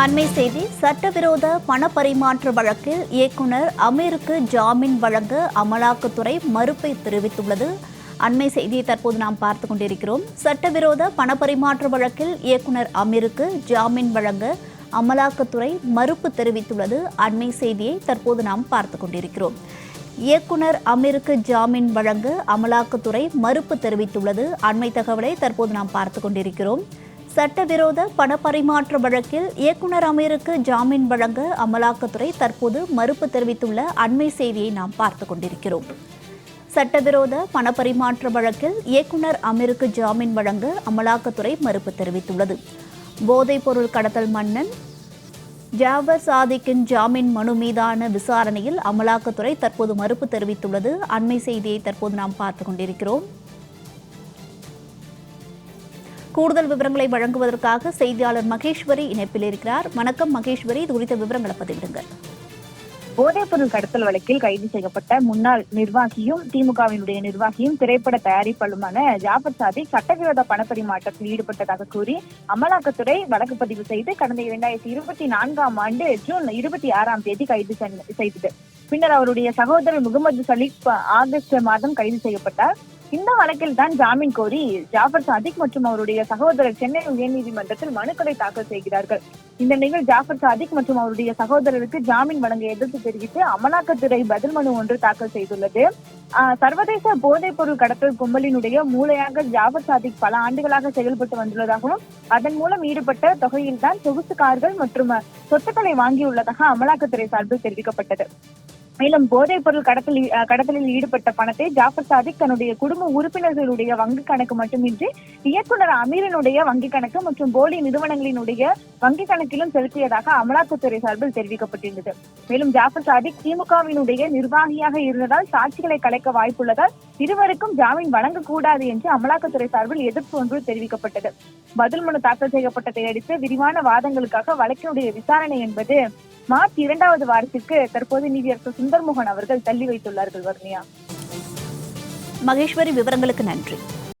அண்மை செய்தி சட்டவிரோத பண பரிமாற்ற வழக்கில் இயக்குனர் அமீருக்கு ஜாமீன் வழங்க அமலாக்கத்துறை மறுப்பை தெரிவித்துள்ளது. அண்மை செய்தியை தற்போது நாம் பார்த்து கொண்டிருக்கிறோம். சட்டவிரோத பண பரிமாற்ற வழக்கில் இயக்குனர் அமீருக்கு ஜாமீன் வழங்க அமலாக்கத்துறை மறுப்பு தெரிவித்துள்ளது. அண்மை செய்தியை தற்போது நாம் பார்த்து கொண்டிருக்கிறோம். இயக்குனர் அமீருக்கு ஜாமீன் வழங்க அமலாக்கத்துறை மறுப்பு தெரிவித்துள்ளது. அண்மை தகவலை தற்போது நாம் பார்த்து கொண்டிருக்கிறோம். சட்டவிரோத பண பரிமாற்ற வழக்கில் இயக்குனர் அமீருக்கு ஜாமீன் வழங்க அமலாக்கத்துறை தற்போது மறுப்பு தெரிவித்துள்ள அண்மை செய்தியை நாம் பார்த்து கொண்டிருக்கிறோம். சட்டவிரோத பண பரிமாற்ற வழக்கில் இயக்குனர் அமீருக்கு ஜாமீன் வழங்க அமலாக்கத்துறை மறுப்பு தெரிவித்துள்ளது. போதைப்பொருள் கடத்தல் மன்னன் ஜாவர் சாதிக்கின் ஜாமீன் மனு மீதான விசாரணையில் அமலாக்கத்துறை தற்போது மறுப்பு தெரிவித்துள்ளது. அண்மை செய்தியை தற்போது நாம் பார்த்து கொண்டிருக்கிறோம். கூடுதல் விவரங்களை வழங்குவதற்காக செய்தியாளர் மகேஸ்வரி இணைப்பில் இருக்கிறார். வணக்கம் மகேஸ்வரி இது குறித்த விவரங்களை பதிவிடுங்கள். போதைப்பொருள் கடத்தல் வழக்கில் கைது செய்யப்பட்ட முன்னாள் நிர்வாகியும் திமுகவினுடைய நிர்வாகியும் திரைப்பட தயாரிப்பாளருமான ஜாபர் சாதி சட்டவிரோத பணப்பரிமாற்றத்தில் ஈடுபட்டதாக கூறி அமலாக்கத்துறை வழக்கு பதிவு செய்து கடந்த இரண்டாயிரத்தி இருபத்தி நான்காம் ஆண்டு ஜூன் இருபத்தி ஆறாம் தேதி கைது செய்தது. பின்னர் அவருடைய சகோதரர் முகமது சலீப் ஆகஸ்ட் மாதம் கைது செய்யப்பட்டார். இந்த வழக்கில் தான் ஜாமீன் கோரி ஜாஃபர் சாதிக் மற்றும் அவருடைய சகோதரர் சென்னை உயர்நீதிமன்றத்தில் மனுக்களை தாக்கல் செய்கிறார்கள். இந்த நிலையில் ஜாஃபர் சாதிக் மற்றும் அவருடைய சகோதரருக்கு ஜாமீன் வழங்க எதிர்ப்பு தெரிவித்து அமலாக்கத்துறை பதில் மனு ஒன்று தாக்கல் செய்துள்ளது. ஆஹ் சர்வதேச போதைப் பொருள் கடத்தல் கும்பலினுடைய மூளையாக ஜாஃபர் சாதிக் பல ஆண்டுகளாக செயல்பட்டு வந்துள்ளதாகவும் அதன் மூலம் ஈடுபட்ட தொகையில்தான் சொகுசு கார்கள் மற்றும் சொத்துக்களை வாங்கியுள்ளதாக அமலாக்கத்துறை சார்பில் தெரிவிக்கப்பட்டது. மேலும் போதைப் பொருள் கடத்தல் கடத்தலில் ஈடுபட்ட பணத்தை ஜாஃபர் சாதிக் தன்னுடைய குடும்ப உறுப்பினர்களுடைய வங்கி கணக்கு மட்டுமின்றி இயக்குனர் அமீரனுடைய வங்கி கணக்கு மற்றும் போலி நிறுவனங்களினுடைய வங்கி கணக்கிலும் செலுத்தியதாக அமலாக்கத்துறை சார்பில் தெரிவிக்கப்பட்டிருந்தது. மேலும் ஜாஃபர் சாதிக் திமுகவினுடைய நிர்வாகியாக இருந்ததால் சாட்சிகளை கலைக்க வாய்ப்புள்ளதால் இருவருக்கும் ஜாமீன் வழங்கக்கூடாது என்று அமலாக்கத்துறை சார்பில் எதிர்ப்பு ஒன்று தெரிவிக்கப்பட்டது. பதில் மனு தாக்கல் செய்யப்பட்டதை அடுத்து விரிவான வாதங்களுக்காக வழக்கினுடைய விசாரணை என்பது மார்ச் இரண்டாவது வாரத்திற்கு தற்போது நீதியரசர் சுந்தர்மோகன் அவர்கள் தள்ளி வைத்துள்ளார்கள் வர்ணியா மகேஸ்வரி விவரங்களுக்கு நன்றி.